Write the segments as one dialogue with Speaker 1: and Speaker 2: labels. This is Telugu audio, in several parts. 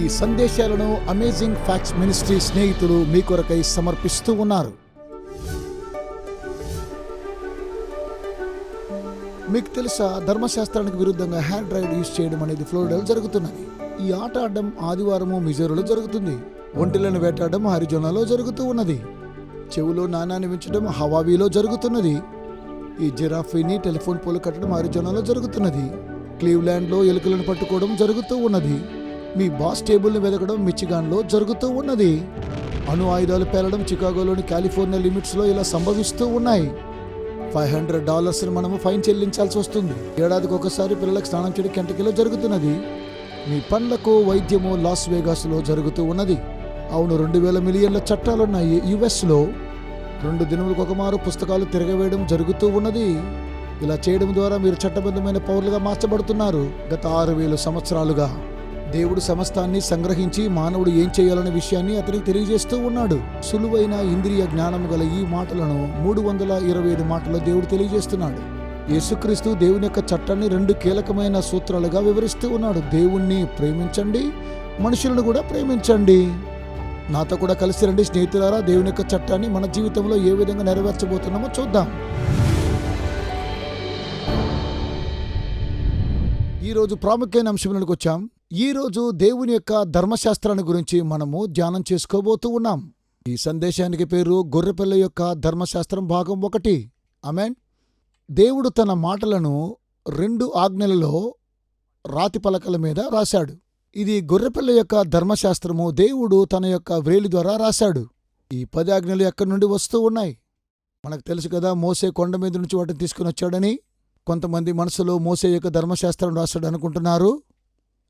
Speaker 1: ఈ సందేశాలను అమేజింగ్ ఫ్యాక్ట్స్ మినిస్ట్రీ స్నేహితులు మీ కొరకై సమర్పిస్తూ ఉన్నారు. మీకు తెలుసా ధర్మశాస్త్రానికి విరుద్ధంగా హ్యాండ్ రైడ్ యూజ్ చేయడం అనేది ఫ్లోరిడాలో జరుగుతున్నది. ఈ ఆట ఆడడం ఆదివారము మిజోరంలో జరుగుతుంది. ఒంటిలను వేటాడడం హరిజోనాలో జరుగుతూ ఉన్నది. చెవులో నాణాన్ని పెంచడం హవావీలో జరుగుతున్నది. ఈ జిరాఫీని టెలిఫోన్ పోలు కట్టడం హరిజోనాలో జరుగుతున్నది. క్లీవ్లాండ్లో ఎలుకలను పట్టుకోవడం జరుగుతూ ఉన్నది. మీ బాస్ టేబుల్ని వెతకడం మిచిగాన్లో జరుగుతూ ఉన్నది. అణు ఆయుధాలు పేలడం చికాగోలోని కాలిఫోర్నియా లిమిట్స్లో ఇలా సంభవిస్తూ ఉన్నాయి. ఫైవ్ హండ్రెడ్ డాలర్స్ మనము ఫైన్ చెల్లించాల్సి వస్తుంది. ఏడాదికి ఒకసారి పిల్లలకు స్నానం చేయడం కెంటకీలో జరుగుతున్నది. మీ పండ్లకు వైద్యము లాస్ వేగాస్లో జరుగుతూ ఉన్నది. అవును రెండు వేల మిలియన్ల చట్టాలున్నాయి యుఎస్లో. రెండు దినములకు ఒక మారు పుస్తకాలు తిరగవేయడం జరుగుతూ ఉన్నది. ఇలా చేయడం ద్వారా మీరు చట్టబద్ధమైన పౌరులుగా మార్చబడుతున్నారు. గత ఆరు వేల సంవత్సరాలుగా. దేవుడు సమస్తాన్ని సంగ్రహించి మానవుడు ఏం చేయాలనే విషయాన్ని అతనికి తెలియజేస్తూ ఉన్నాడు. సులువైన ఇంద్రియ జ్ఞానము గల ఈ మాటలను మూడు వందల ఇరవై ఐదు మాటల్లో దేవుడు తెలియజేస్తున్నాడు. యేసుక్రీస్తు దేవుని యొక్క చట్టాన్ని రెండు కీలకమైన సూత్రాలుగా వివరిస్తూ ఉన్నాడు. దేవుణ్ణి ప్రేమించండి మనుషులను కూడా ప్రేమించండి. నాతో కూడా కలిసి రండి స్నేహితులారా. దేవుని యొక్క చట్టాన్ని మన జీవితంలో ఏ విధంగా నెరవేర్చబోతున్నామో చూద్దాం. ఈరోజు ప్రాముఖ్యమైన అంశంలోకి వచ్చాం. ఈరోజు దేవుని యొక్క ధర్మశాస్త్రాన్ని గురించి మనము ధ్యానం చేసుకోబోతూ ఉన్నాం. ఈ సందేశానికి పేరు గొర్రెపిల్ల యొక్క ధర్మశాస్త్రం భాగం ఒకటి. అమెన్ దేవుడు తన మాటలను రెండు ఆజ్ఞలలో రాతి పలకల మీద రాశాడు. ఇది గొర్రెపిల్ల యొక్క ధర్మశాస్త్రము దేవుడు తన యొక్క వ్రేలి ద్వారా రాశాడు. ఈ పది ఆజ్ఞలు ఎక్కడి నుండి వస్తూ ఉన్నాయి? మనకు తెలుసు కదా మోసే కొండ మీద నుంచి వాటిని తీసుకుని వచ్చాడని. కొంతమంది మనసులో మోసే యొక్క ధర్మశాస్త్రం రాశాడు అనుకుంటున్నారు.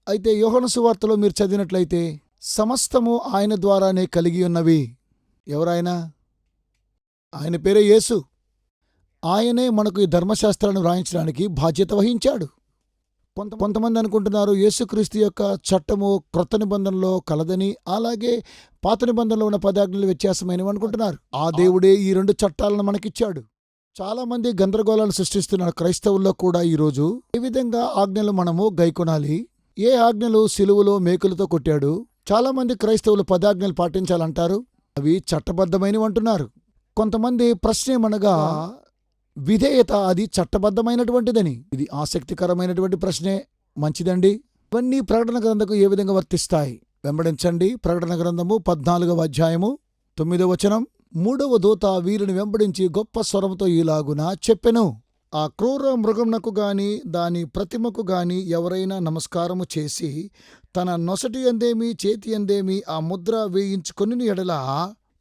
Speaker 1: అయితే యోహన సువార్తలో మీరు చదివినట్లయితే సమస్తము ఆయన ద్వారానే కలిగి ఉన్నవి. ఎవరాయన? ఆయన పేరే యేసు. ఆయనే మనకు ఈ ధర్మశాస్త్రాన్ని వ్రాయించడానికి బాధ్యత వహించాడు. కొంత కొంతమంది అనుకుంటున్నారు యేసుక్రీస్తు యొక్క చట్టము క్రొత్త నిబంధనలో కలదని అలాగే పాత నిబంధనలో ఉన్న పదాజ్ఞలు వ్యత్యాసమైనవి అనుకుంటున్నారు. ఆ దేవుడే ఈ రెండు చట్టాలను మనకిచ్చాడు. చాలామంది గందరగోళాలను గందరగోళాలు క్రైస్తవుల్లో కూడా ఈరోజు ఏ విధంగా ఆజ్ఞలు మనము గైకొనాలి? ఏ ఆజ్ఞలు సిలువలో మేకులతో కొట్టాడు? చాలా మంది క్రైస్తవులు పదాజ్ఞలు పాటించాలంటారు. అవి చట్టబద్ధమైనవి అంటున్నారు. కొంతమంది ప్రశ్న ఏమనగా విధేయత అది చట్టబద్ధమైనటువంటిదని. ఇది ఆసక్తికరమైనటువంటి ప్రశ్నే. మంచిదండి. ఇవన్నీ ప్రకటన గ్రంథకు ఏ విధంగా వర్తిస్తాయి? వెంబడించండి. ప్రకటన గ్రంథము పద్నాలుగవ అధ్యాయము తొమ్మిదవ వచనం. మూడవ దూత వీరిని వెంబడించి గొప్ప స్వరంతో ఈలాగున చెప్పెను. ఆ క్రూర మృగమునకు గాని దాని ప్రతిమకు గాని ఎవరైనా నమస్కారము చేసి తన నొసటి ఎందేమి చేతి ఎందేమి ఆ ముద్ర వేయించుకొని ఎడల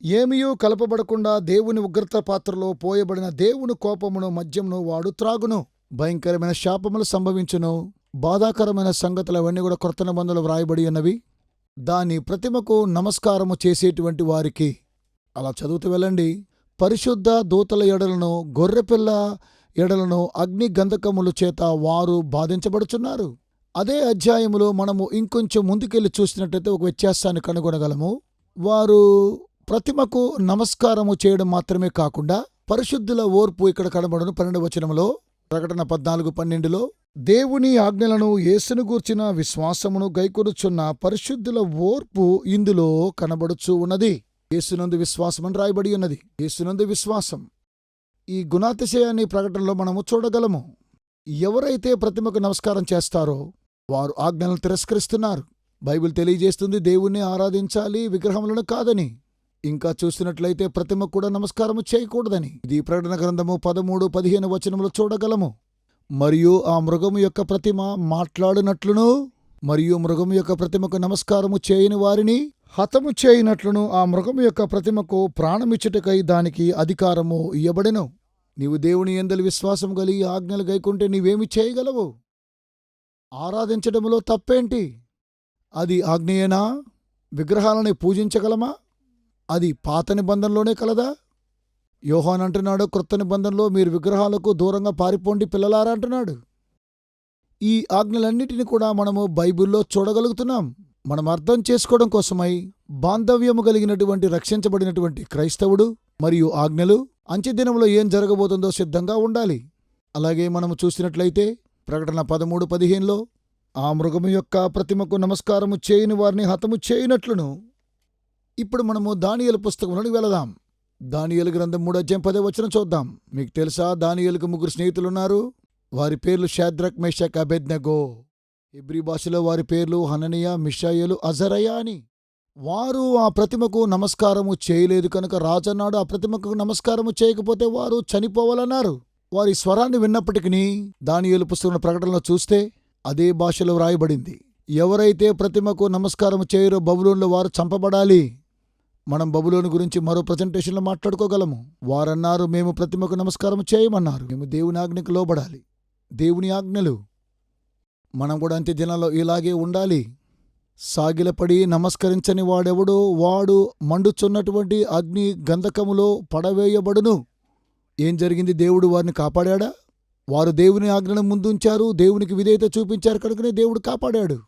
Speaker 1: ఏమియూ కలపబడకుండా దేవుని ఉగ్రత పాత్రలో పోయబడిన దేవుని కోపమును మద్యమును వాడు త్రాగును. భయంకరమైన శాపములు సంభవించును. బాధాకరమైన సంగతులు అవన్నీ కూడా క్రొత్త నిబంధనలు వ్రాయబడి ఉన్నవి. దాని ప్రతిమకు నమస్కారము చేసేటువంటి వారికి. అలా చదువుతూ వెళ్ళండి. పరిశుద్ధ దూతల ఎడలను గొర్రెపిల్ల ఎడలను అగ్ని గంధకముల చేత వారు బాధించబడుచున్నారు. అదే అధ్యాయములో మనము ఇంకొంచెం ముందుకెళ్ళి చూసినట్టయితే ఒక వ్యత్యాసాన్ని కనుగొనగలము. వారు ప్రతిమకు నమస్కారము చేయడం మాత్రమే కాకుండా పరిశుద్ధుల ఓర్పు ఇక్కడ కనబడను పన్నెండు వచనములో ప్రకటన పద్నాలుగు పన్నెండులో దేవుని ఆజ్ఞలను యేసును గూర్చిన విశ్వాసమును గైకొరుచున్న పరిశుద్ధుల ఓర్పు ఇందులో కనబడుచు ఉన్నది. యేసునందు విశ్వాసం అని రాయబడి ఉన్నది. యేసునందు విశ్వాసం. ఈ గుణాతిశయాన్ని ప్రకటనలో మనము చూడగలము. ఎవరైతే ప్రతిమకు నమస్కారం చేస్తారో వారు ఆజ్ఞలను తిరస్కరిస్తున్నారు. బైబిల్ తెలియజేస్తుంది దేవుణ్ణి ఆరాధించాలి విగ్రహములను కాదని. ఇంకా చూసినట్లయితే ప్రతిమ కూడా నమస్కారము చేయకూడదని. ఇది ప్రకటన గ్రంథము పదమూడు పదిహేను వచనములు చూడగలము. మరియు ఆ మృగము యొక్క ప్రతిమ మాట్లాడినట్లును మరియు మృగము యొక్క ప్రతిమకు నమస్కారము చేయని వారిని హతము చేయనట్లును ఆ మృగము యొక్క ప్రతిమకు ప్రాణమిచ్చుటకై దానికి అధికారము ఇయ్యబడెను. నీవు దేవుని ఎందలి విశ్వాసం కలిగి ఆజ్ఞలు గైకుంటే నీవేమి చేయగలవు? ఆరాధించడములో తప్పేంటి? అది ఆజ్ఞయేనా విగ్రహాలని పూజించగలమా? అది పాత నిబంధనలోనే కలదా? యోహాన్ అంటున్నాడు క్రొత్త నిబంధనలో మీరు విగ్రహాలకు దూరంగా పారిపోండి పిల్లలారా అంటున్నాడు. ఈ ఆజ్ఞలన్నిటిని కూడా మనము బైబిల్లో చూడగలుగుతున్నాం. మనం అర్థం చేసుకోవడం కోసమై బాంధవ్యము కలిగినటువంటి రక్షించబడినటువంటి క్రైస్తవుడు మరియు ఆజ్ఞలు అంచెదినంలో ఏం జరగబోతుందో సిద్ధంగా ఉండాలి. అలాగే మనము చూసినట్లయితే ప్రకటన పదమూడు పదిహేనులో ఆ మృగము యొక్క ప్రతిమకు నమస్కారము చేయని వారిని హతము చేయనట్లును. ఇప్పుడు మనము దానియలు పుస్తకంలోకి వెళదాం. దానియలు గ్రంథం మూడు అధ్యాయం పదే వచ్చిన చూద్దాం. మీకు తెలుసా దానియలకు ముగ్గురు స్నేహితులున్నారు? వారి పేర్లు షాద్రక్ మేషక్ అబెద్నగో. ఇబ్రి భాషలో వారి పేర్లు హననియా మిషాయలు అజరయ అని. వారు ఆ ప్రతిమకు నమస్కారము చేయలేదు కనుక రాజన్నాడు ఆ ప్రతిమకు నమస్కారము చేయకపోతే వారు చనిపోవాలన్నారు. వారి స్వరాన్ని విన్నప్పటికీ దాని పుస్తకం ప్రకటనలో చూస్తే అదే భాషలో వ్రాయబడింది. ఎవరైతే ప్రతిమకు నమస్కారం చేయరో బబులోన్లో వారు చంపబడాలి. మనం బబులోని గురించి మరో ప్రజెంటేషన్లో మాట్లాడుకోగలము. వారన్నారు మేము ప్రతిమకు నమస్కారం చేయమన్నారు. మేము దేవుని ఆజ్ఞకు లోబడాలి. దేవుని ఆజ్ఞలు మనం కూడా అంత్య దినాల్లో ఇలాగే ఉండాలి. సాగిలపడి నమస్కరించని వాడెవడో వాడు మండుచున్నటువంటి అగ్ని గంధకములో పడవేయబడును. ఏం జరిగింది? దేవుడు వారిని కాపాడాడా? వారు దేవుని ఆజ్ఞను ముందుంచారు దేవునికి విధేయత చూపించారు కనుకనే దేవుడు కాపాడాడు.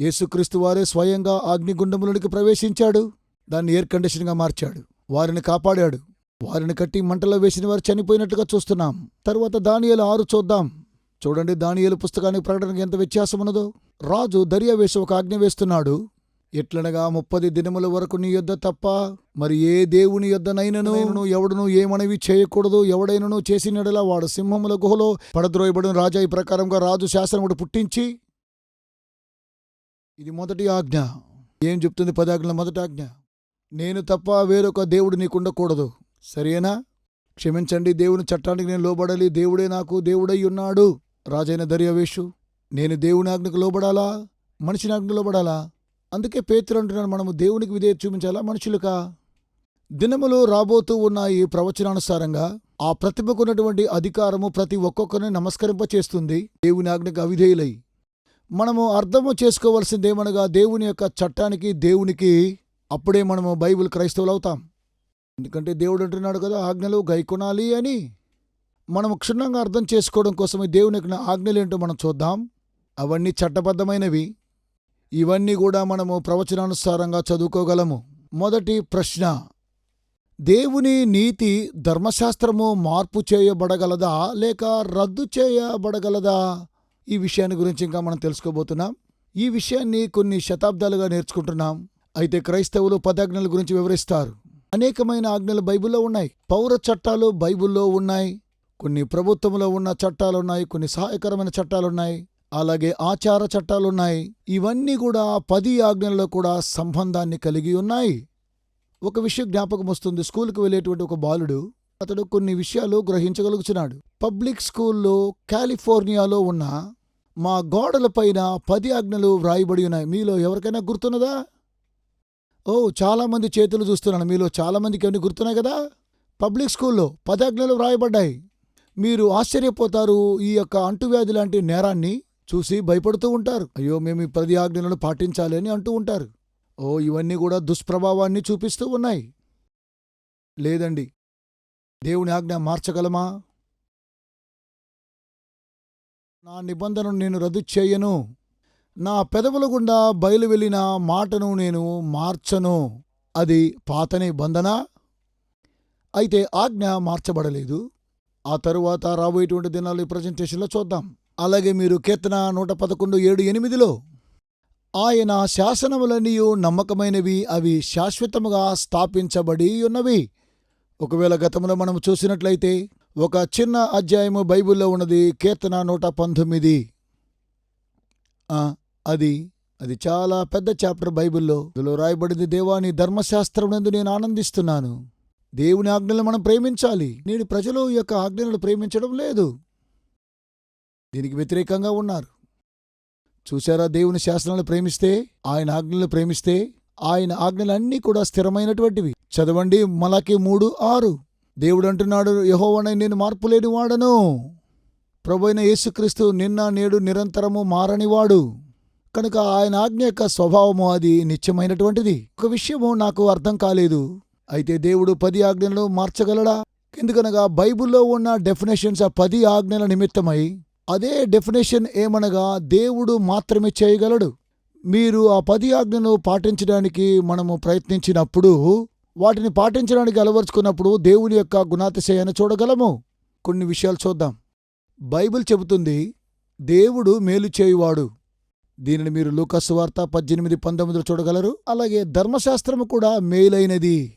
Speaker 1: యేసుక్రీస్తు వారే స్వయంగా అగ్నిగుండములోనికి ప్రవేశించాడు దాన్ని ఎయిర్ కండిషన్గా మార్చాడు వారిని కాపాడాడు. వారిని కట్టి మంటలో వేసిన వారు చనిపోయినట్టుగా చూస్తున్నాం. తర్వాత దానియేలు ఆరు చూద్దాం. చూడండి దానియేలు పుస్తకానికి ప్రకటనకి ఎంత వ్యత్యాసం ఉన్నదో రాజు దర్యా వేసి ఒక ఆజ్ఞ వేస్తున్నాడు. ఎట్లనగా ముప్పది దినముల వరకు నీ యొద్ద తప్ప మరి ఏ దేవుని యొద్దనైనను ఎవడును ఏ మనవి చేయకూడదు ఎవడైనను చేసినడలా వాడు సింహముల గుహలో పడద్రోయబడిన రాజా ఈ ప్రకారంగా రాజు శాసనం ఒకటి పుట్టించి. ఇది మొదటి ఆజ్ఞ. ఏం చెప్తుంది పదాజ్ఞల మొదటి ఆజ్ఞ? నేను తప్ప వేరొక దేవుడు నీకుండకూడదు. సరేనా? క్షమించండి దేవుని చట్టానికి నేను లోబడాలి దేవుడే నాకు దేవుడై ఉన్నాడు. రాజైన దర్యావేషు నేను దేవుని ఆజ్ఞకు లోబడాలా? మనిషిని ఆజ్ఞకు లోబడాలా? అందుకే పేతులు అంటున్నాను మనము దేవునికి విధేయత చూపించాలా? మనుషులుకా? దినములు రాబోతూ ఉన్న ఈ ప్రవచనానుసారంగా ఆ ప్రతిభకున్నటువంటి అధికారము ప్రతి ఒక్కొక్కరిని నమస్కరింపచేస్తుంది దేవుని ఆజ్ఞకు అవిధేయులై. మనము అర్థము చేసుకోవలసిందేమనగా దేవుని యొక్క చట్టానికి దేవునికి అప్పుడే మనము బైబిల్ క్రైస్తవులు అవుతాం ఎందుకంటే దేవుడు అంటున్నాడు కదా ఆజ్ఞలు గైకొనాలి అని. మనం క్షుణ్ణంగా అర్థం చేసుకోవడం కోసమే దేవుని యొక్క ఆజ్ఞలేంటో మనం చూద్దాం. అవన్నీ చట్టబద్ధమైనవి. ఇవన్నీ కూడా మనము ప్రవచనానుసారంగా చదువుకోగలము. మొదటి ప్రశ్న. దేవుని నీతి ధర్మశాస్త్రము మార్పు చేయబడగలదా? లేక రద్దు చేయబడగలదా? ఈ విషయాన్ని గురించి ఇంకా మనం తెలుసుకోబోతున్నాం. ఈ విషయాన్ని కొన్ని శతాబ్దాలుగా నేర్చుకుంటున్నాం. అయితే క్రైస్తవులు పదాజ్ఞల గురించి వివరిస్తారు. అనేకమైన ఆజ్ఞలు బైబిల్లో ఉన్నాయి. పౌర చట్టాలు బైబిల్లో ఉన్నాయి. కొన్ని ప్రభుత్వంలో ఉన్న చట్టాలున్నాయి కొన్ని సహాయకరమైన చట్టాలున్నాయి అలాగే ఆచార చట్టాలున్నాయి. ఇవన్నీ కూడా పది ఆజ్ఞలలో కూడా సంబంధాన్ని కలిగి ఉన్నాయి. ఒక విషయం జ్ఞాపకం వస్తుంది. స్కూల్కి వెళ్ళేటువంటి ఒక బాలుడు అతడు కొన్ని విషయాలు గ్రహించగలుగుతున్నాడు పబ్లిక్ స్కూల్లో కాలిఫోర్నియాలో ఉన్న మా గోడలపైన పది ఆజ్ఞలు వ్రాయబడి ఉన్నాయి. మీలో ఎవరికైనా గుర్తున్నదా? ఓ చాలామంది చేతులు చూస్తున్నాను. మీలో చాలామందికి అవన్నీ గుర్తున్నాయి కదా? పబ్లిక్ స్కూల్లో పది ఆజ్ఞలు వ్రాయబడ్డాయి. మీరు ఆశ్చర్యపోతారు ఈ యొక్క అంటువ్యాధి లాంటి నేరాన్ని చూసి భయపడుతూ ఉంటారు. అయ్యో మేము ఈ పది ఆజ్ఞలను పాటించాలి అని అంటూ ఉంటారు. ఓ ఇవన్నీ కూడా దుష్ప్రభావాన్ని చూపిస్తూ ఉన్నాయి. లేదండి. దేవుని ఆజ్ఞ మార్చగలమా? నా నిబంధనను నేను రద్దు చేయను. నా పెదవుల గుండా బయలు వెళ్ళిన మాటను నేను మార్చను. అది పాత నిబంధన అయితే ఆజ్ఞ మార్చబడలేదు. ఆ తరువాత రాబోయేటువంటి దినాలు ఈ ప్రజెంటేషన్లో చూద్దాం. అలాగే మీరు కీర్తన నూట పదకొండు ఏడు ఎనిమిదిలో ఆయన శాసనములనియు నమ్మకమైనవి అవి శాశ్వతముగా స్థాపించబడి ఉన్నవి. ఒకవేళ గతంలో మనం చూసినట్లయితే ఒక చిన్న అధ్యాయము బైబిల్లో ఉన్నది కీర్తన నూట పంతొమ్మిది. ఆ, అది అది చాలా పెద్ద చాప్టర్ బైబిల్లో. ఇందులో రాయబడింది దేవాని ధర్మశాస్త్రం నందు నేను ఆనందిస్తున్నాను. దేవుని ఆజ్ఞలను మనం ప్రేమించాలి. నేడు ప్రజలు ఈ యొక్క ఆజ్ఞలను ప్రేమించడం లేదు. దీనికి వ్యతిరేకంగా ఉన్నారు. చూశారా? దేవుని శాస్త్రాలను ప్రేమిస్తే ఆయన ఆజ్ఞలను ప్రేమిస్తే ఆయన ఆజ్ఞలన్నీ కూడా స్థిరమైనటువంటివి. చదవండి మలకి మూడు ఆరు. దేవుడు అంటున్నాడు యహోవనై నేను మార్పు లేని వాడను. ప్రభైన యేసుక్రీస్తు నిన్న నేడు నిరంతరము మారనివాడు. కనుక ఆయన ఆజ్ఞ యొక్క స్వభావము అది నిత్యమైనటువంటిది. ఒక విషయము నాకు అర్థం కాలేదు. అయితే దేవుడు పది ఆజ్ఞలను మార్చగలడా? ఎందుకనగా బైబిల్లో ఉన్న డెఫినేషన్స్ ఆ పది ఆజ్ఞల నిమిత్తమై అదే డెఫినేషన్ ఏమనగా దేవుడు మాత్రమే చేయగలడు. మీరు ఆ పది ఆజ్ఞను పాటించడానికి మనము ప్రయత్నించినప్పుడు వాటిని పాటించడానికి అలవరుచుకున్నప్పుడు దేవుని యొక్క గుణాతిశయాన్ని చూడగలము. కొన్ని విషయాలు చూద్దాం. బైబిల్ చెబుతుంది దేవుడు మేలు చేయువాడు. దీనిని మీరు లూకస్ వార్త పద్దెనిమిది పంతొమ్మిదిలో చూడగలరు. అలాగే ధర్మశాస్త్రము కూడా మేలైనది.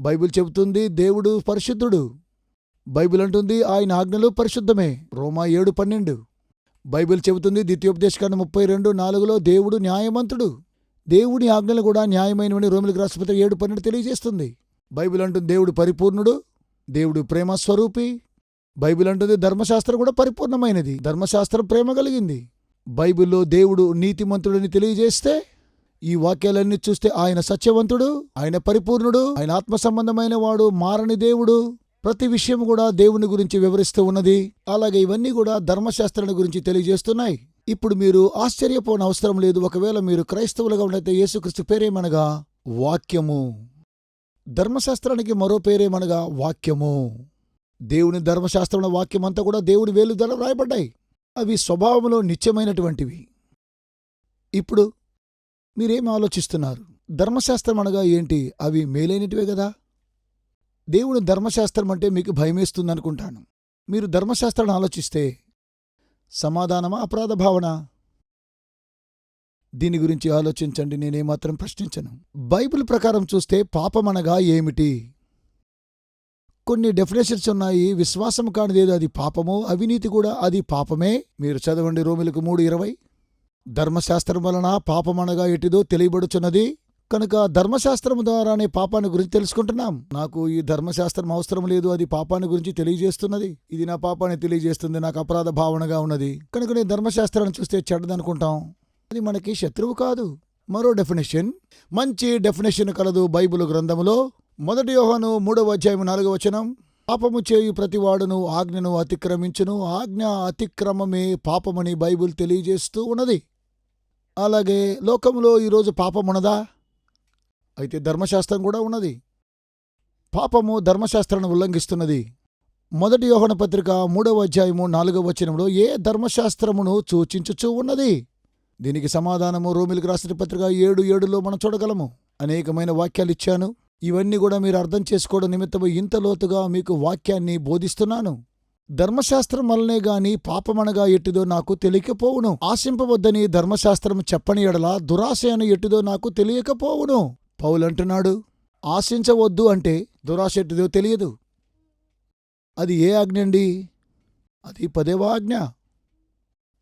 Speaker 1: బైబిల్ చెబుతుంది దేవుడు పరిశుద్ధుడు. బైబిల్ అంటుంది ఆయన ఆజ్ఞలు పరిశుద్ధమే. రోమా ఏడు పన్నెండు. బైబిల్ చెబుతుంది ద్వితీయోపదేశకాండ ముప్పై రెండు నాలుగులో దేవుడు న్యాయమంతుడు. దేవుని ఆజ్ఞలు కూడా న్యాయమైనవని రోమిలకు రాష్ట్రపతి ఏడు పన్నెండు తెలియజేస్తుంది. బైబిల్ అంటుంది దేవుడు పరిపూర్ణుడు దేవుడు ప్రేమ స్వరూపి. బైబిల్ అంటుంది ధర్మశాస్త్రం కూడా పరిపూర్ణమైనది ధర్మశాస్త్రం ప్రేమ కలిగింది. బైబిల్లో దేవుడు నీతిమంతుడని తెలియజేస్తే ఈ వాక్యాలన్నీ చూస్తే ఆయన సత్యవంతుడు ఆయన పరిపూర్ణుడు ఆయన ఆత్మ సంబంధమైన వాడు మారని దేవుడు. ప్రతి విషయం కూడా దేవుని గురించి వివరిస్తూ ఉన్నది. అలాగే ఇవన్నీ కూడా ధర్మశాస్త్రాన్ని గురించి తెలియజేస్తున్నాయి. ఇప్పుడు మీరు ఆశ్చర్యపోన అవసరం లేదు. ఒకవేళ మీరు క్రైస్తవులుగా ఉన్నట్లయితే యేసుక్రీస్తు పేరేమనగా? వాక్యము. ధర్మశాస్త్రానికి మరో పేరేమనగా? వాక్యము. దేవుని ధర్మశాస్త్రంలో వాక్యం అంతా కూడా దేవుని వేలు ద్వారా రాయబడ్డాయి. అవి స్వభావంలో నిత్యమైనటువంటివి. ఇప్పుడు మీరేం ఆలోచిస్తున్నారు? ధర్మశాస్త్రం అనగా ఏంటి? అవి మేలైనటివే కదా? దేవుని ధర్మశాస్త్రం అంటే మీకు భయమేస్తుందనుకుంటాను. మీరు ధర్మశాస్త్రాన్ని ఆలోచిస్తే సమాధానమా అపరాధ భావన? దీని గురించి ఆలోచించండి నేనేమాత్రం ప్రశ్నించను. బైబిల్ ప్రకారం చూస్తే పాపమనగా ఏమిటి? కొన్ని డెఫినేషన్స్ ఉన్నాయి. విశ్వాసం కానిదేదో అది పాపమో అవినీతి కూడా అది పాపమే. మీరు చదవండి రోమిలకు మూడు ఇరవై. ధర్మశాస్త్రం వలన పాపమనగా ఎటిదో తెలియబడుచున్నది. కనుక ధర్మశాస్త్రం ద్వారానే పాపాన్ని గురించి తెలుసుకుంటున్నాం. నాకు ఈ ధర్మశాస్త్రం అవసరం లేదు అది పాపాన్ని గురించి తెలియజేస్తున్నది. ఇది నా పాపాన్ని తెలియజేస్తుంది నాకు అపరాధ భావనగా ఉన్నది. కనుక నేను ధర్మశాస్త్రాన్ని చూస్తే చెడ్డదనుకుంటాం. అది మనకి శత్రువు కాదు. మరో డెఫినేషన్. మంచి డెఫినేషన్ కలదు బైబిల్ గ్రంథములో. మొదటి యోహను మూడవ అధ్యాయం నాలుగవ వచనం. పాపము చేయు ప్రతివాడును ఆజ్ఞను అతిక్రమించును. ఆజ్ఞ అతిక్రమమే పాపమని బైబిల్ తెలియజేస్తూ ఉన్నది. అలాగే లోకంలో ఈరోజు పాపమున్నదా అయితే ధర్మశాస్త్రం కూడా ఉన్నది. పాపము ధర్మశాస్త్రాన్ని ఉల్లంఘిస్తున్నది. మొదటి యోహన పత్రిక మూడవ అధ్యాయము నాలుగవ వచనంలో ఏ ధర్మశాస్త్రమును సూచించుచూ ఉన్నది? దీనికి సమాధానము రోమిలకు రాసిన పత్రిక ఏడు ఏడులో మనం చూడగలము. అనేకమైన వాక్యాలు ఇచ్చాను. ఇవన్నీ కూడా మీరు అర్థం చేసుకోవడం నిమిత్తము ఇంత లోతుగా మీకు వాక్యాన్ని బోధిస్తున్నాను. ధర్మశాస్త్రం వల్లనే గాని పాపమనగా ఎట్టిదో నాకు తెలియకపోవును. ఆశింపవద్దని ధర్మశాస్త్రం చెప్పని ఎడల దురాశ ఎట్టిదో నాకు తెలియకపోవును. పౌలంటున్నాడు ఆశించవద్దు అంటే దురాశ ఎట్టిదో తెలియదు. అది ఏ ఆజ్ఞ అండి? అది పదేవా ఆజ్ఞ?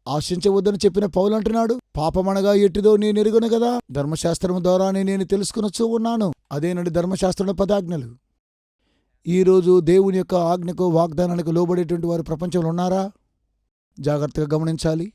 Speaker 1: ఆశించవద్దని చెప్పిన పౌలంటున్నాడు పాపమనగా ఎట్టిదో నేను ఎరుగును కదా. ధర్మశాస్త్రము ద్వారానే నేను తెలుసుకునొచ్చు ఉన్నాను. అదేనండి ధర్మశాస్త్రంలో పదాజ్ఞలు. ఈరోజు దేవుని యొక్క ఆజ్ఞకు వాగ్దానానికి లోబడేటువంటి వారు ప్రపంచంలో ఉన్నారా? జాగ్రత్తగా గమనించాలి.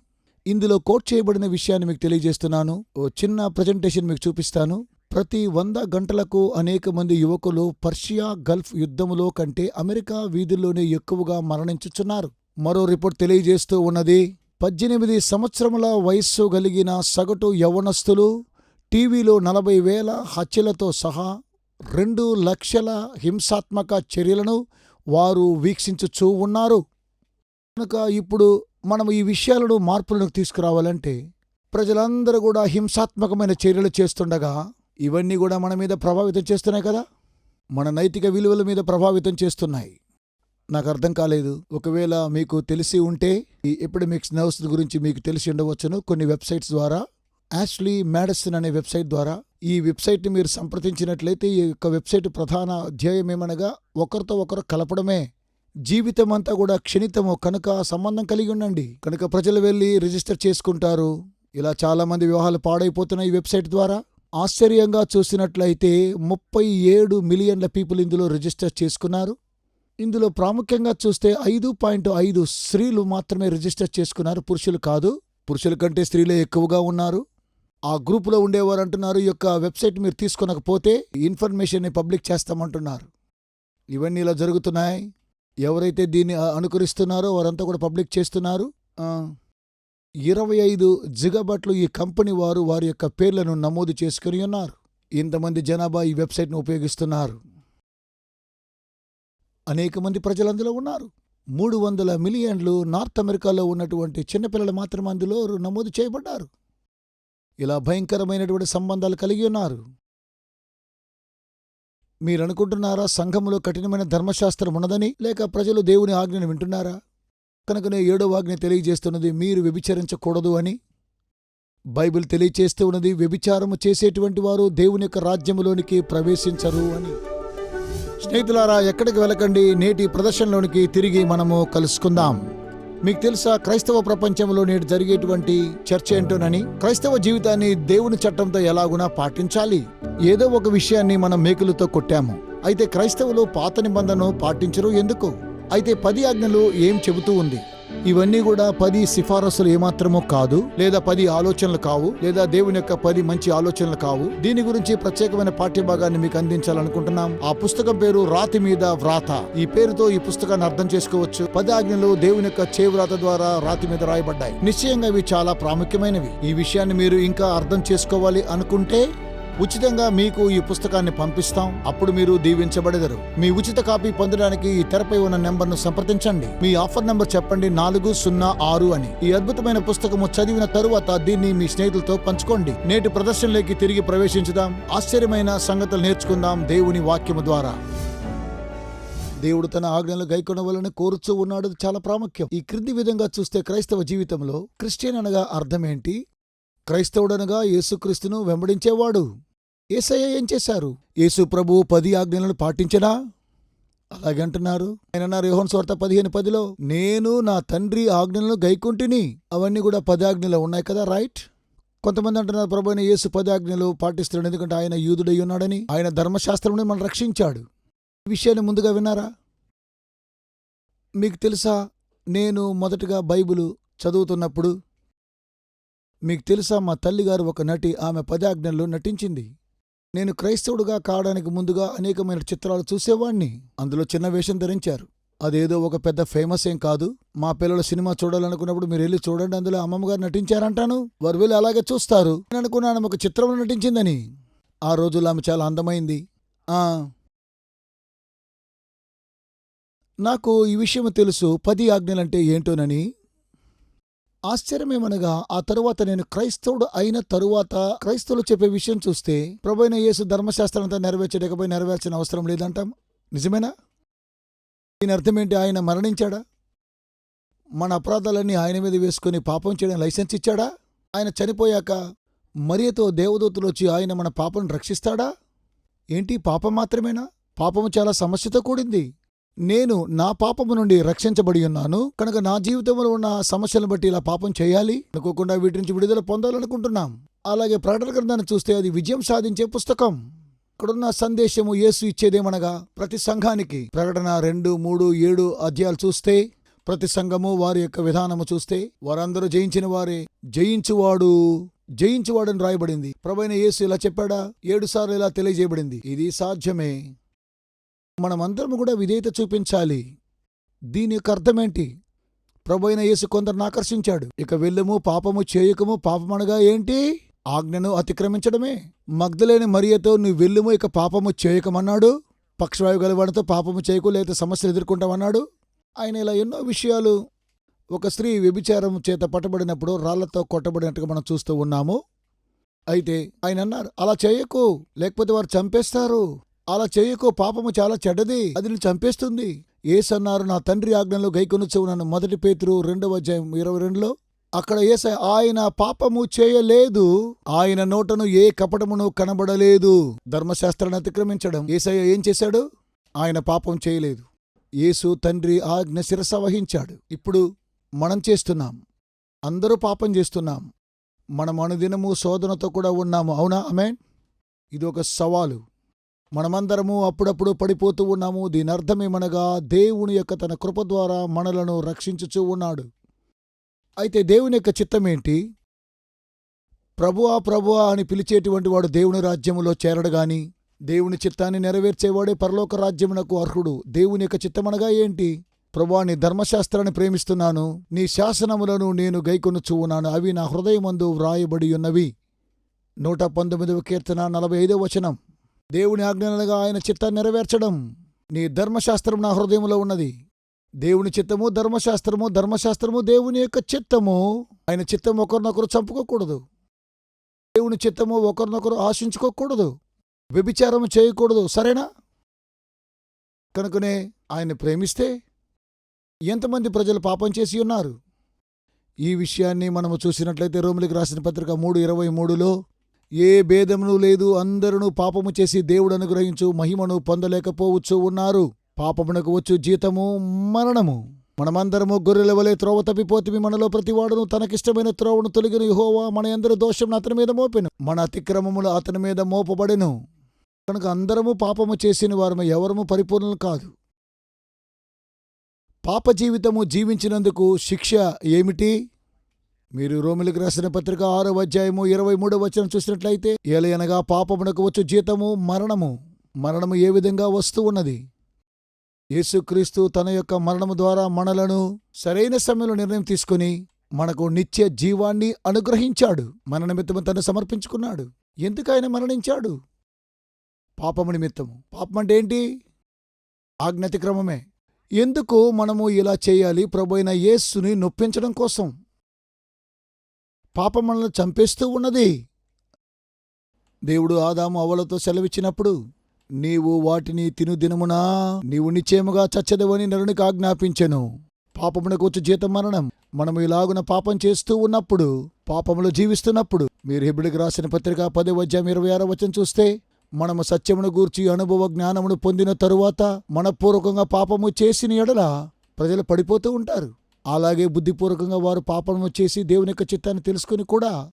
Speaker 1: ఇందులో కోట్ చేయబడిన విషయాన్ని మీకు తెలియజేస్తున్నాను. ఓ చిన్న ప్రజెంటేషన్ మీకు చూపిస్తాను. ప్రతి వంద గంటలకు అనేక మంది యువకులు పర్షియా గల్ఫ్ యుద్ధములో కంటే అమెరికా వీధుల్లోనే ఎక్కువగా మరణించుచున్నారు. మరో రిపోర్ట్ తెలియజేస్తూ ఉన్నది పద్దెనిమిది సంవత్సరముల వయస్సు కలిగిన సగటు యవ్వనస్తులు టీవీలో నలభై వేల హత్యలతో సహా రెండు లక్షల హింసాత్మక చర్యలను వారు వీక్షించుచూ ఉన్నారు. కనుక ఇప్పుడు మనం ఈ విషయాలను మార్పులను తీసుకురావాలంటే ప్రజలందరూ కూడా హింసాత్మకమైన చర్యలు చేస్తుండగా ఇవన్నీ కూడా మన మీద ప్రభావితం చేస్తున్నాయి కదా. మన నైతిక విలువల మీద ప్రభావితం చేస్తున్నాయి. నాకు అర్థం కాలేదు. ఒకవేళ మీకు తెలిసి ఉంటే ఈ ఎపిడమిక్స్ నర్వ్స్ గురించి మీకు తెలిసి ఉండవచ్చును. కొన్ని వెబ్సైట్స్ ద్వారా యాష్లీ మ్యాడసన్ అనే వెబ్సైట్ ద్వారా ఈ వెబ్సైట్ని మీరు సంప్రదించినట్లయితే ఈ యొక్క వెబ్సైట్ ప్రధాన ధ్యేయం ఏమనగా ఒకరితో ఒకరు కలపడమే. జీవితం అంతా కూడా క్షణితము కనుక సంబంధం కలిగి ఉండండి. కనుక ప్రజలు వెళ్ళి రిజిస్టర్ చేసుకుంటారు. ఇలా చాలా మంది వివాహాలు పాడైపోతున్నాయి ఈ వెబ్సైట్ ద్వారా. ఆశ్చర్యంగా చూసినట్లయితే ముప్పై ఏడు మిలియన్ల పీపుల్ ఇందులో రిజిస్టర్ చేసుకున్నారు. ఇందులో ప్రాముఖ్యంగా చూస్తే ఐదు పాయింట్ ఐదు స్త్రీలు మాత్రమే రిజిస్టర్ చేసుకున్నారు. పురుషులు కాదు. పురుషుల కంటే స్త్రీలే ఎక్కువగా ఉన్నారు. ఆ గ్రూపులో ఉండేవారు అంటున్నారు ఈ యొక్క వెబ్సైట్ మీరు తీసుకొనకపోతే ఇన్ఫర్మేషన్ని పబ్లిక్ చేస్తామంటున్నారు. ఇవన్నీ ఇలా జరుగుతున్నాయి. ఎవరైతే దీన్ని అనుకరిస్తున్నారో వారంతా కూడా పబ్లిక్ చేస్తున్నారు. ఇరవై ఐదు జిగబట్లు ఈ కంపెనీ వారు వారి యొక్క పేర్లను నమోదు చేసుకుని ఉన్నారు. ఇంతమంది జనాభా ఈ వెబ్సైట్ను ఉపయోగిస్తున్నారు. అనేక మంది ప్రజలు అందులో ఉన్నారు. మూడు వందల మిలియన్లు నార్త్ అమెరికాలో ఉన్నటువంటి చిన్నపిల్లలు మాత్రమే అందులో నమోదు చేయబడ్డారు. ఇలా భయంకరమైనటువంటి సంబంధాలు కలిగి ఉన్నారు. మీరు అనుకుంటున్నారా సంఘములో కఠినమైన ధర్మశాస్త్రం ఉన్నదని లేక ప్రజలు దేవుని ఆజ్ఞను వింటున్నారా? కనుకనే ఏడో ఆజ్ఞ తెలియజేస్తున్నది మీరు వ్యభిచరించకూడదు అని. బైబిల్ తెలియచేస్తూ ఉన్నది వ్యభిచారము చేసేటువంటి వారు దేవుని యొక్క రాజ్యములోనికి ప్రవేశించరు అని. స్నేహితులారా ఎక్కడికి వెళ్ళకండి నేటి ప్రదర్శనలోనికి తిరిగి మనము కలుసుకుందాం. మీకు తెలుసా క్రైస్తవ ప్రపంచంలో నేడు జరిగేటువంటి చర్చ ఏంటోనని? క్రైస్తవ జీవితాన్ని దేవుని చట్టంతో ఎలాగునా పాటించాలి? ఏదో ఒక విషయాన్ని మనం మేకులతో కొట్టాము. అయితే క్రైస్తవులు పాత నిబంధనను పాటించరు ఎందుకు? అయితే పది ఆజ్ఞలు ఏం చెబుతూ ఉంది? ఇవన్నీ కూడా పది సిఫారసులు ఏమాత్రమో కాదు లేదా పది ఆలోచనలు కావు లేదా దేవుని యొక్క పది మంచి ఆలోచనలు కావు. దీని గురించి ప్రత్యేకమైన పాఠ్యభాగాన్ని మీకు అందించాలనుకుంటున్నాం. ఆ పుస్తకం పేరు రాతి మీద వ్రాత. ఈ పేరుతో ఈ పుస్తకాన్ని అర్థం చేసుకోవచ్చు. పది ఆజ్ఞలు దేవుని యొక్క చేవ్రాత ద్వారా రాతి మీద రాయబడ్డాయి. నిశ్చయంగా ఇవి చాలా ప్రాముఖ్యమైనవి. ఈ విషయాన్ని మీరు ఇంకా అర్థం చేసుకోవాలి అనుకుంటే ఉచితంగా మీకు ఈ పుస్తకాన్ని పంపిస్తాం. అప్పుడు మీరు దీవించబడెదరు. మీ ఉచిత కాపీ పొందడానికి ఈ తెరపై ఉన్న నెంబర్ను సంప్రదించండి. మీ ఆఫర్ నెంబర్ చెప్పండి నాలుగు సున్నా ఆరు అని. ఈ అద్భుతమైన పుస్తకము చదివిన తరువాత దీన్ని మీ స్నేహితులతో పంచుకోండి. నేటి ప్రదర్శనలోకి తిరిగి ప్రవేశించుదాం. ఆశ్చర్యమైన సంగతులు నేర్చుకుందాం దేవుని వాక్యము ద్వారా. దేవుడు తన ఆజ్ఞలు గైకొనవలని కోరుచూ ఉన్నాడు. చాలా ప్రాముఖ్యం. ఈ క్రింది విధంగా చూస్తే క్రైస్తవ జీవితంలో క్రిస్టియన్ అనగా అర్థమేంటి? క్రైస్తవుడనగా యేసుక్రీస్తును వెంబడించేవాడు. ఏసయ్య ఏం చేశారు? యేసు ప్రభు పది ఆజ్ఞలను పాటించడా? అలాగంటున్నారు ఆయన అన్నారు యోహన్ స్వార్థ పదిహేను పదిలో నేను నా తండ్రి ఆజ్ఞలను గైకుంటిని. అవన్నీ కూడా పది ఆజ్ఞలు ఉన్నాయి కదా రైట్? కొంతమంది అంటున్నారు ప్రభు అయిన యేసు పది ఆజ్ఞలు పాటిస్తున్నాడు ఎందుకంటే ఆయన యూదుడై ఉన్నాడని ఆయన ధర్మశాస్త్రం మనం రక్షించాడు. ఈ విషయాన్ని ముందుగా విన్నారా? మీకు తెలుసా నేను మొదటగా బైబిల్ చదువుతున్నప్పుడు మీకు తెలుసా మా తల్లిగారు ఒక నటి ఆమె పదాజ్ఞల్లో నటించింది. నేను క్రైస్తవుడుగా కావడానికి ముందుగా అనేకమైన చిత్రాలు చూసేవాణ్ణి. అందులో చిన్న వేషం ధరించారు. అదేదో ఒక పెద్ద ఫేమస్ ఏం కాదు. మా పిల్లలు సినిమా చూడాలనుకున్నప్పుడు మీరు వెళ్ళి చూడండి అందులో అమ్మమ్మ గారు నటించారంటాను. వారు వెళ్ళి అలాగే చూస్తారు. నేను అనుకున్నాను ఒక చిత్రంలో నటించిందని. ఆ రోజుల్లో ఆమె చాలా అందమైంది. ఆ. నాకు ఈ విషయం తెలుసు. పది ఆజ్ఞలంటే ఏంటోనని. ఆశ్చర్యమేమనగా ఆ తరువాత నేను క్రైస్తవుడు అయిన తరువాత క్రైస్తవులు చెప్పే విషయం చూస్తే ప్రభైన యేసు ధర్మశాస్త్రంతో నెరవేర్చలేకపోయి నెరవేర్చిన అవసరం లేదంటాం. నిజమేనా? దీని అర్థం ఏంటి ఆయన మరణించాడా? మన అపరాధాలన్నీ ఆయన మీద వేసుకుని పాపం చేయడం లైసెన్స్ ఇచ్చాడా? ఆయన చనిపోయాక మరియతో దేవదూతలు వచ్చి ఆయన మన పాపం రక్షిస్తాడా? ఏంటి? పాపం మాత్రమేనా? పాపము చాలా సమస్యతో కూడింది. నేను నా పాపము నుండి రక్షించబడి ఉన్నాను. కనుక నా జీవితంలో ఉన్న సమస్యలను బట్టి ఇలా పాపం చేయాలి. అనుకోకుండా వీటి నుంచి విడుదల పొందాలనుకుంటున్నాం. అలాగే ప్రకటన గ్రంథాన్ని చూస్తే అది విజయం సాధించే పుస్తకం. ఇక్కడున్న సందేశము యేసు ఇచ్చేదేమనగా ప్రతి సంఘానికి ప్రకటన రెండు మూడు ఏడు అధ్యాయాలు చూస్తే ప్రతి సంఘము వారి యొక్క విధానము చూస్తే వారందరూ జయించిన వారే జయించువాడు జయించువాడని రాయబడింది. ప్రభైన యేసు ఇలా చెప్పాడా? ఏడు సార్లు ఇలా తెలియజేయబడింది. ఇది సాధ్యమే. మనమందరం కూడా విధేయత చూపించాలి. దీని యొక్క అర్థమేంటి ప్రభు అయిన యేసు కొందరిని ఆకర్షించాడు. ఇక వెళ్ళము పాపము చేయకము పాపమనగా ఏంటి? ఆజ్ఞను అతిక్రమించడమే. మగ్ధలేని మరియతో నువ్వు వెళ్ళుము ఇక పాపము చేయకమన్నాడు? పక్షవాయు గలవాడితో పాపము చేయకు లేదా సమస్యలు ఎదుర్కొంటామన్నాడు? ఆయన ఇలా ఎన్నో విషయాలు ఒక స్త్రీ వ్యభిచారం చేత పట్టబడినప్పుడు రాళ్ళతో కొట్టబడినట్టుగా మనం చూస్తూ ఉన్నాము. అయితే ఆయన అన్నారు అలా చేయకు లేకపోతే వారు చంపేస్తారు. అలా చేయకో పాపము చాలా చెడ్డది అది నీ చంపేస్తుంది. ఏసన్నారు నా తండ్రి ఆజ్ఞలో గైకొనొచ్చు నన్ను మొదటి పేతురు రెండవ అధ్యాయం ఇరవై రెండులో. అక్కడ ఏస ఆయన పాపము చేయలేదు ఆయన నోటను ఏ కపటమును కనబడలేదు. ధర్మశాస్త్రాన్ని అతిక్రమించడం. ఏసయ్య ఏం చేశాడు? ఆయన పాపం చేయలేదు. యేసు తండ్రి ఆజ్ఞ శిరస వహించాడు. ఇప్పుడు మనం చేస్తున్నాం. అందరూ పాపం చేస్తున్నాం. మనం అనుదినము శోధనతో కూడా ఉన్నాము. అవునా? అమెన్ ఇది ఒక సవాలు. మనమందరము అప్పుడప్పుడు పడిపోతూ ఉన్నాము. దీని అర్థమేమనగా దేవుని యొక్క తన కృప ద్వారా మనలను రక్షించుచూ ఉన్నాడు. అయితే దేవుని యొక్క చిత్తమేంటి ప్రభువా ప్రభువా అని పిలిచేటువంటి వాడు దేవుని రాజ్యములో చేరడు గాని దేవుని చిత్తాన్ని నెరవేర్చేవాడే పరలోక రాజ్యమునకు అర్హుడు. దేవుని యొక్క చిత్తమనగా ఏంటి? ప్రభువా నీ ధర్మశాస్త్రాన్ని ప్రేమిస్తున్నాను. నీ శాసనములను నేను గైకొనుచువున్నాను అవి నా హృదయమందు వ్రాయబడి ఉన్నవి. నూట పంతొమ్మిదవ కీర్తన నలభై ఐదవ వచనం. దేవుని ఆజ్ఞలుగా ఆయన చిత్తాన్ని నెరవేర్చడం నీ ధర్మశాస్త్రం నా హృదయంలో ఉన్నది. దేవుని చిత్తము ధర్మశాస్త్రము ధర్మశాస్త్రము దేవుని యొక్క చిత్తము. ఆయన చిత్తం ఒకరినొకరు చంపుకోకూడదు. దేవుని చిత్తము ఒకరినొకరు ఆశించుకోకూడదు. వ్యభిచారం చేయకూడదు. సరేనా? కనుకనే ఆయన ప్రేమిస్తే ఎంతమంది ప్రజలు పాపం చేసి ఉన్నారు? ఈ విషయాన్ని మనము చూసినట్లయితే రోమిలికి రాసిన పత్రిక మూడు ఇరవై మూడులో ఏ భేదమును లేదు. అందరూ పాపము చేసి దేవుడు అనుగ్రహించు మహిమను పొందలేకపోవచ్చు ఉన్నారు. పాపమునకు వచ్చు జీతము మరణము. మనమందరము గొర్రెల వలె త్రోవ తప్పిపోతిమి. మనలో ప్రతివాడును తనకిష్టమైన త్రోవను తొలగిన యుహోవా మన అందరి దోషం అతని మీద మోపెను. మన అతిక్రమములు అతని మీద మోపబడెను. కనుక అందరము పాపము చేసిన వారము ఎవరము పరిపూర్ణులు కాదు. పాప జీవితము జీవించినందుకు శిక్ష ఏమిటి? మీరు రోమిలకు రాసిన పత్రిక ఆరో అధ్యాయము ఇరవై మూడో వచనం చూసినట్లయితే ఏలయనగా పాపమునకు వచ్చు జీతము మరణము. మరణము ఏ విధంగా వస్తూ ఉన్నది? యేసుక్రీస్తు తన యొక్క మరణము ద్వారా మనలను సరైన సమయంలో నిర్ణయం తీసుకుని మనకు నిత్య జీవాన్ని అనుగ్రహించాడు. మన నిమిత్తము తను సమర్పించుకున్నాడు. ఎందుకు ఆయన మరణించాడు? పాపము నిమిత్తము. పాపం అంటే ఏంటి? ఆజ్ఞతిక్రమమే. ఎందుకు మనము ఇలా చేయాలి? ప్రభు యేస్సుని నొప్పించడం కోసం. పాపం మనల్ని చంపేస్తూ ఉన్నది. దేవుడు ఆదాము అవలతో సెలవిచ్చినప్పుడు నీవు వాటిని తిను దినమునా నీవు నిశ్చయముగా చచ్చదవని నరునికి ఆజ్ఞాపించెను. పాపమునకు వచ్చి జీతం మరణం. మనము ఇలాగున పాపం చేస్తూ ఉన్నప్పుడు పాపములో జీవిస్తున్నప్పుడు మీరు హెబిడికి రాసిన పత్రిక పదే వద్యం ఇరవై ఆరో వచనం చూస్తే మనము సత్యమును గూర్చి అనుభవ జ్ఞానమును పొందిన తరువాత మనపూర్వకంగా పాపము చేసిన ఎడల ప్రజలు పడిపోతూ ఉంటారు. అలాగే బుద్ధిపూర్వకంగా వారు పాపము చేసి దేవుని యొక్క చిత్తాన్ని తెలుసుకుని కూడా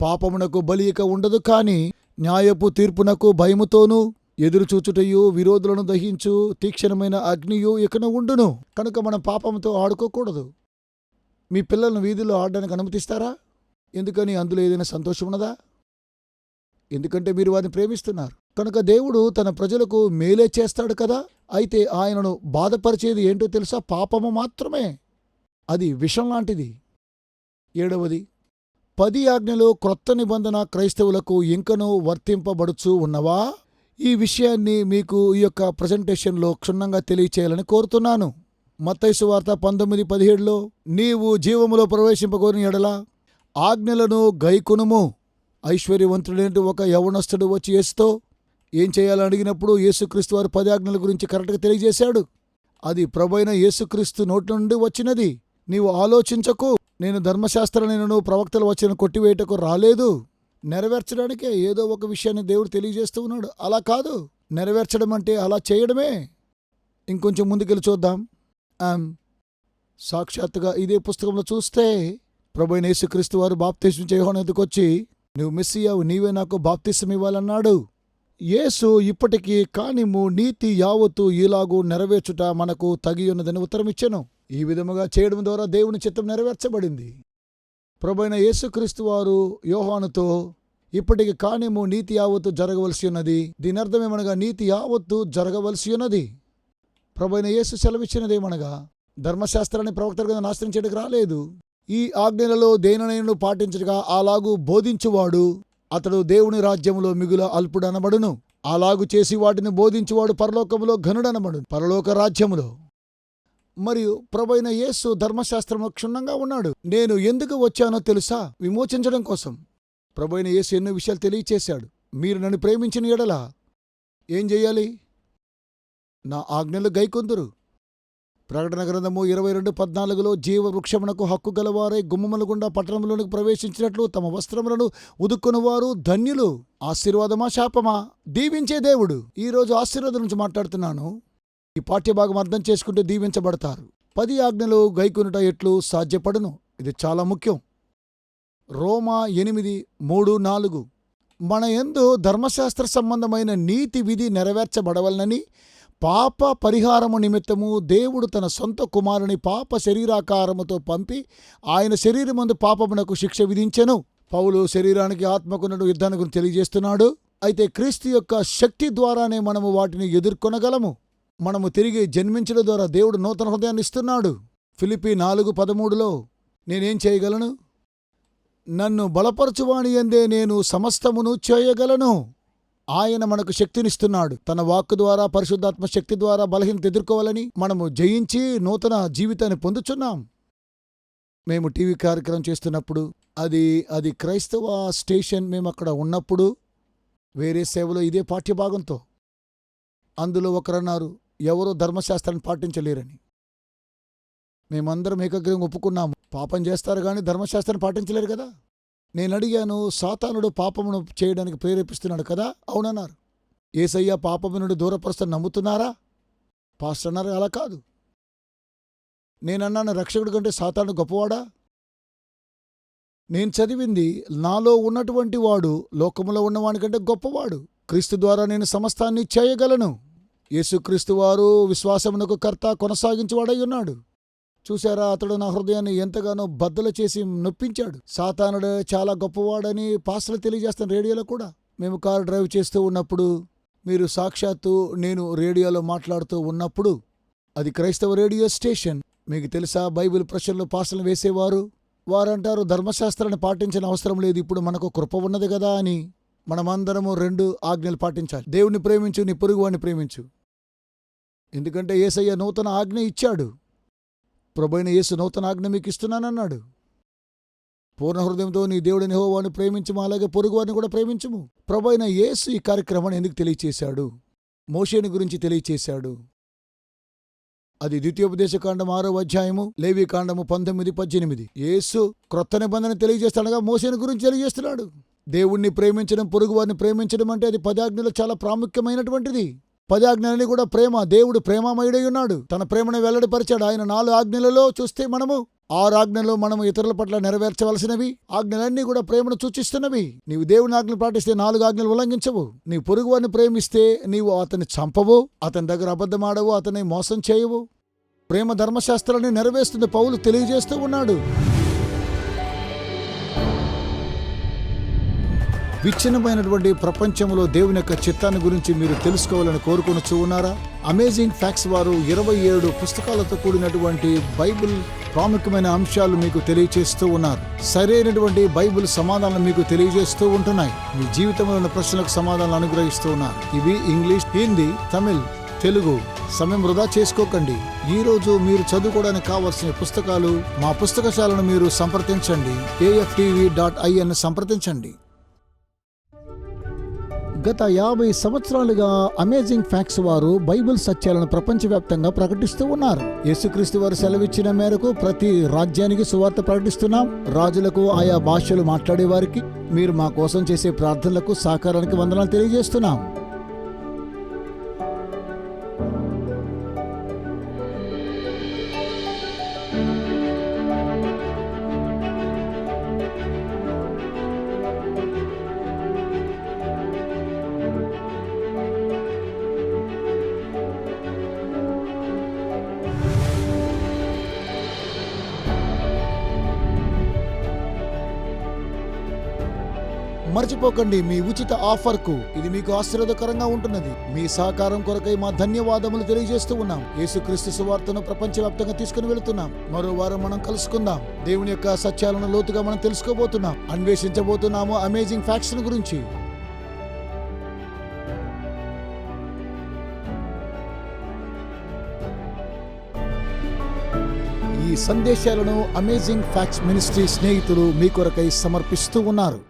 Speaker 1: పాపమునకు బలి ఇక ఉండదు కాని న్యాయపు తీర్పునకు భయముతోనూ ఎదురుచూచుటయు విరోధులను దహించు తీక్షణమైన అగ్నియు ఇకను ఉండును. కనుక మనం పాపంతో ఆడుకోకూడదు. మీ పిల్లలను వీధిలో ఆడడానికి అనుమతిస్తారా? ఎందుకని అందులో ఏదైనా సంతోషం ఉన్నదా? ఎందుకంటే మీరు వారిని ప్రేమిస్తున్నారు. కనుక దేవుడు తన ప్రజలకు మేలే చేస్తాడు కదా? అయితే ఆయనను బాధపరిచేది ఏంటో తెలుసా? పాపము మాత్రమే. అది విషం లాంటిది. ఏడవది పది ఆజ్ఞలు క్రొత్త నిబంధన క్రైస్తవులకు ఇంకనూ వర్తింపబడుచు ఉన్నవా? ఈ విషయాన్ని మీకు ఈ యొక్క ప్రజెంటేషన్లో క్షుణ్ణంగా తెలియచేయాలని కోరుతున్నాను. మత్తైసు వార్త పంతొమ్మిది పదిహేడులో నీవు జీవములో ప్రవేశింపగోరిన ఎడల ఆజ్ఞలను గైకునుము. ఐశ్వర్యవంతుడైన ఒక యవనస్తుడు వచ్చి యేసుతో ఏం చేయాలని అడిగినప్పుడు యేసుక్రీస్తు వారి పది ఆజ్ఞల గురించి కరెక్ట్గా తెలియజేశాడు. అది ప్రభైన యేసుక్రీస్తు నోటి నుండి వచ్చినది. నీవు ఆలోచించకు. నేను ధర్మశాస్త్ర నేను ప్రవక్తలు వచ్చిన కొట్టివేయటకు రాలేదు. నెరవేర్చడానికే ఏదో ఒక విషయాన్ని దేవుడు తెలియజేస్తూ ఉన్నాడు. అలా కాదు. నెరవేర్చడం అంటే అలా చేయడమే. ఇంకొంచెం ముందుకెళ్ళి చూద్దాం. సాక్షాత్తుగా ఇదే పుస్తకంలో చూస్తే ప్రభు యేసుక్రీస్తు వారు బాప్తిసం చేయడం వచ్చి నువ్వు మెస్సియావు నీవే నాకు బాప్తిసం ఇవ్వాలన్నాడు. యేసు ఇప్పటికీ కానిము నీతి యావత్తు ఇలాగూ నెరవేర్చుట మనకు తగి ఉన్నదని ఉత్తరమిచ్చాను ఈ విధముగా చేయడం ద్వారా దేవుని చిత్తం నెరవేర్చబడింది. ప్రభైన యేసుక్రీస్తు వారు యోహానుతో ఇప్పటికి కానిము నీతి యావత్తు జరగవలసి ఉన్నది. దీని అర్థమేమనగా నీతి యావత్తు జరగవలసి ఉన్నది. ప్రభైన యేసు సెలవిచ్చినదేమనగా ధర్మశాస్త్రాన్ని ప్రవక్తల కింద నాశనం చేయడానికి రాలేదు. ఈ ఆజ్ఞలలో దేనినైనా పాటించగా అలాగూ బోధించువాడు. అతడు దేవుని రాజ్యములో మిగుల అల్పుడనబడును. అలాగు చేసి వాటిని బోధించువాడు పరలోకములో ఘనుడనబడును. పరలోక రాజ్యములో మరియు ప్రభైన యేసు ధర్మశాస్త్రంలో క్షుణ్ణంగా ఉన్నాడు. నేను ఎందుకు వచ్చానో తెలుసా? విమోచించడం కోసం. ప్రభైన యేసు ఎన్నో విషయాలు తెలియచేశాడు. మీరు నన్ను ప్రేమించిన ఎడలా ఏం చెయ్యాలి నా ఆజ్ఞలు గైకొందురు. ప్రకటన గ్రంథము ఇరవై రెండు పద్నాలుగులో జీవవృక్షమునకు హక్కు గలవారై గుమ్మముల గుండా పట్టణంలోనికి ప్రవేశించినట్లు తమ వస్త్రములను ఉదుక్కున్నవారు ధన్యులు. ఆశీర్వాదమా శాపమా? దీవించే దేవుడు. ఈ రోజు ఆశీర్వాదం నుంచి మాట్లాడుతున్నాను. ఈ పాఠ్యభాగం అర్థం చేసుకుంటూ దీవించబడతారు. పది ఆజ్ఞలు గైకొనుట ఎట్లు సాధ్యపడను? ఇది చాలా ముఖ్యం. రోమా ఎనిమిది మూడు నాలుగు. మన యందు ధర్మశాస్త్ర సంబంధమైన నీతి విధి నెరవేర్చబడవలనని పాప పరిహారము నిమిత్తము దేవుడు తన సొంత కుమారుని పాప శరీరాకారముతో పంపి ఆయన శరీరమందు పాపమునకు శిక్ష విధించెను. పౌలు శరీరానికి ఆత్మకున్నడు యుద్ధానికి గురించి తెలియజేస్తున్నాడు. అయితే క్రీస్తు యొక్క శక్తి ద్వారానే మనము వాటిని ఎదుర్కొనగలము. మనము తిరిగి జన్మించడం ద్వారా దేవుడు నూతన హృదయాన్ని ఇస్తున్నాడు. ఫిలిపి నాలుగు పదమూడులో నేనేం చేయగలను? నన్ను బలపరచువాణి ఎందే నేను సమస్తమును చేయగలను. ఆయన మనకు శక్తినిస్తున్నాడు. తన వాక్కు ద్వారా పరిశుద్ధాత్మ శక్తి ద్వారా బలహీనత ఎదుర్కోవాలని మనము జయించి నూతన జీవితాన్ని పొందుచున్నాం. మేము టీవీ కార్యక్రమం చేస్తున్నప్పుడు అది అది క్రైస్తవ స్టేషన్ మేము అక్కడ ఉన్నప్పుడు వేరే సేవలో ఇదే పాఠ్యభాగంతో. అందులో ఒకరన్నారు ఎవరూ ధర్మశాస్త్రాన్ని పాటించలేరని. మేమందరం ఏకగ్రీవం ఒప్పుకున్నాము. పాపం చేస్తారు కానీ ధర్మశాస్త్రాన్ని పాటించలేరు కదా? నేను అడిగాను సాతానుడు పాపమును చేయడానికి ప్రేరేపిస్తున్నాడు కదా? అవునన్నారు. ఏసయ్య పాపము నుండి దూరపరుస్తాను నమ్ముతున్నారా? పాస్టర్ అన్నారు అలా కాదు. నేనన్నాను రక్షకుడి కంటే సాతాను గొప్పవాడా? నేను చదివింది నాలో ఉన్నటువంటి వాడు లోకములో ఉన్నవానికంటే గొప్పవాడు. క్రీస్తు ద్వారా నేను సమస్తాన్ని చేయగలను. యేసుక్రీస్తు వారు విశ్వాసమునకు కర్త కొనసాగించేవాడై ఉన్నాడు. చూశారా అతడు నా హృదయాన్ని ఎంతగానో బద్దలు చేసి నొప్పించాడు. సాతానుడు చాలా గొప్పవాడని పాసలు తెలియజేస్తాను రేడియోలో కూడా. మేము కారు డ్రైవ్ చేస్తూ ఉన్నప్పుడు మీరు సాక్షాత్తు నేను రేడియోలో మాట్లాడుతూ ఉన్నప్పుడు అది క్రైస్తవ రేడియో స్టేషన్. మీకు తెలుసా బైబిల్ ప్రశ్నలు పాసలు వేసేవారు? వారంటారు ధర్మశాస్త్రాన్ని పాటించిన అవసరం లేదు ఇప్పుడు మనకు కృప ఉన్నది కదా అని. మనమందరము రెండు ఆజ్ఞలు పాటించాలి. దేవుణ్ణి ప్రేమించు నీ పొరుగువాడిని ప్రేమించు. ఎందుకంటే ఏసయ్య నూతన ఆజ్ఞ ఇచ్చాడు. ప్రభైన యేసు నూతన ఆజ్ఞ మీకు ఇస్తున్నానన్నాడు. పూర్ణ హృదయంతో నీ దేవుడిని హోవాని ప్రేమించము అలాగే పొరుగువారిని కూడా ప్రేమించము. ప్రభైన యేసు ఈ కార్యక్రమాన్ని ఎందుకు తెలియచేశాడు? మోషేని గురించి తెలియచేశాడు. అది ద్వితీయోపదేశకాండం ఆరో అధ్యాయము లేవి కాండము పంతొమ్మిది పద్దెనిమిది. యేసు క్రొత్త నిబంధన తెలియజేస్తాడగా మోసేని గురించి తెలియజేస్తున్నాడు. దేవుణ్ణి ప్రేమించడం పొరుగువారిని ప్రేమించడం అంటే అది పదాజ్ఞలో చాలా ప్రాముఖ్యమైనటువంటిది. పదాజ్ఞలని కూడా ప్రేమ దేవుడు ప్రేమమయుడై ఉన్నాడు. తన ప్రేమను వెల్లడిపరిచాడు. ఆయన నాలుగు ఆజ్ఞలలో చూస్తే మనము ఆరు ఆజ్ఞలు మనము ఇతరుల పట్ల నెరవేర్చవలసినవి. ఆజ్ఞలన్నీ కూడా ప్రేమను సూచిస్తున్నవి. నీవు దేవుని ఆజ్ఞలు పాటిస్తే నాలుగు ఆజ్ఞలు ఉల్లంఘించవు. నీవు పొరుగువారిని ప్రేమిస్తే నీవు అతన్ని చంపవు. అతని దగ్గర అబద్ధమాడవు. అతన్ని మోసం చేయవు. ప్రేమ ధర్మశాస్త్రాన్ని నెరవేరుస్తుంది. పౌలు తెలియజేస్తూ ఉన్నాడు. విచ్ఛిన్నమైనటువంటి ప్రపంచంలో దేవుని యొక్క చిత్తాన్ని గురించి మీరు తెలుసుకోవాలని కోరుకొనొచ్చు ఉన్నారా? అమేజింగ్ ఫ్యాక్ట్స్ వారు ఇరవై ఏడు పుస్తకాలతో కూడినటువంటి బైబిల్ ప్రాముఖ్యమైన అంశాలు మీకు తెలియజేస్తూ ఉన్నారు. సరైనటువంటి బైబిల్ సమాధానాలు మీకు తెలియజేస్తూ ఉంటున్నాయి. మీ జీవితంలో ఉన్న ప్రశ్నలకు సమాధానాలు అనుగ్రహిస్తూ ఉన్నారు. ఇవి ఇంగ్లీష్ హిందీ తమిళ్ తెలుగు. సమయం వృధా చేసుకోకండి. ఈ రోజు మీరు చదువుకోవడానికి కావలసిన పుస్తకాలు మా పుస్తకశాలను మీరు సంప్రదించండి. ఏఎఫ్టీవీ డాట్ ఐఎన్ సంప్రదించండి. గత యాభై సంవత్సరాలుగా అమేజింగ్ ఫ్యాక్ట్స్ వారు బైబిల్ సత్యాలను ప్రపంచవ్యాప్తంగా ప్రకటిస్తూ ఉన్నారు. యేసుక్రీస్తు వారు సెలవిచ్చిన మేరకు ప్రతి రాజ్యానికి సువార్త ప్రకటిస్తున్నాం. రాజులకు ఆయా భాషలు మాట్లాడే వారికి మీరు మా కోసం చేసే ప్రార్థనలకు సహకారానికి వందనాలు తెలియజేస్తున్నాం. మర్చిపోకండి మీ ఉచిత ఆఫర్కు. ఇది మీకు ఆశీర్వదకరంగా ఉంటున్నది. మీ సహకారం కొరకై మా ధన్యవాదములు తెలియజేస్తూ ఉన్నాం. యేసుక్రీస్తు సువార్తను ప్రపంచవ్యాప్తంగా తీసుకుని వెళుతున్నాం. మరో వారం మనం కలుసుకుందాం. దేవుని యొక్క సత్యాలను లోతుగా మనం తెలుసుకోబోతున్నాం. అన్వేషించబోతున్నాము అమేజింగ్ ఫ్యాక్షన్ గురించి. ఈ సందేశాలను అమేజింగ్ ఫ్యాక్ట్స్ మినిస్ట్రీ స్నేహితులు మీ కొరకై సమర్పిస్తూ ఉన్నారు.